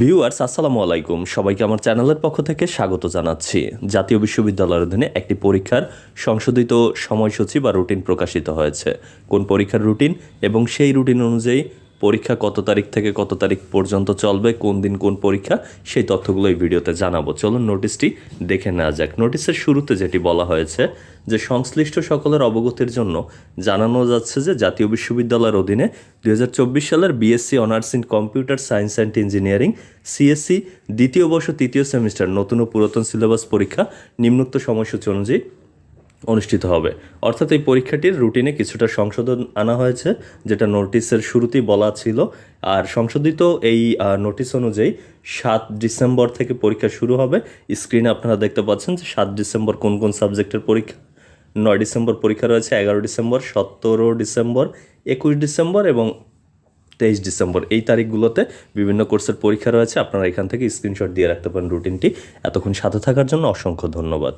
Viewers, আসসালামু আলাইকুম। সবাইকে আমার চ্যানেলের পক্ষ থেকে স্বাগত জানাচ্ছি। জাতীয় বিশ্ববিদ্যালয়ের অধীনে একটি পরীক্ষার সংশোধিত সময়সূচি বা রুটিন প্রকাশিত হয়েছে। কোন পরীক্ষার রুটিন এবং সেই রুটিন অনুযায়ী পরীক্ষা কত তারিখ থেকে কত তারিখ পর্যন্ত চলবে, কোন দিন কোন পরীক্ষা, সেই তথ্যগুলো এই ভিডিওতে জানাব। চলুন নোটিশটি দেখে নেওয়া যাক। নোটিশের শুরুতে যেটি বলা হয়েছে যে, সংশ্লিষ্ট সকলের অবগতির জন্য জানানো যাচ্ছে যে, জাতীয় বিশ্ববিদ্যালয়ের অধীনে দুই হাজার চব্বিশ সালের BSc honours in computer science and engineering CSC দ্বিতীয় বর্ষ তৃতীয় সেমিস্টার নতুন ও পুরাতন সিলেবাস পরীক্ষা, নিম্নোক্ত সময়সূচি অনুযায়ী অনুষ্ঠিত হবে। অর্থাৎ এই পরীক্ষাটির রুটিনে কিছুটা সংশোধন আনা হয়েছে, যেটা নোটিশের শুরুতেই বলা ছিল। আর সংশোধিত এই নোটিশ অনুযায়ী সাত ডিসেম্বর থেকে পরীক্ষা শুরু হবে। স্ক্রিনে আপনারা দেখতে পাচ্ছেন যে সাত ডিসেম্বর কোন কোন সাবজেক্টের পরীক্ষা। নয় ডিসেম্বর পরীক্ষা রয়েছে, এগারো ডিসেম্বর, সতেরো ডিসেম্বর, একুশ ডিসেম্বর এবং তেইশ ডিসেম্বর। এই তারিখগুলোতে বিভিন্ন কোর্সের পরীক্ষা রয়েছে। আপনারা এখান থেকে স্ক্রিনশট দিয়ে রাখতে পারেন রুটিনটি। এতক্ষণ সাথে থাকার জন্য অসংখ্য ধন্যবাদ।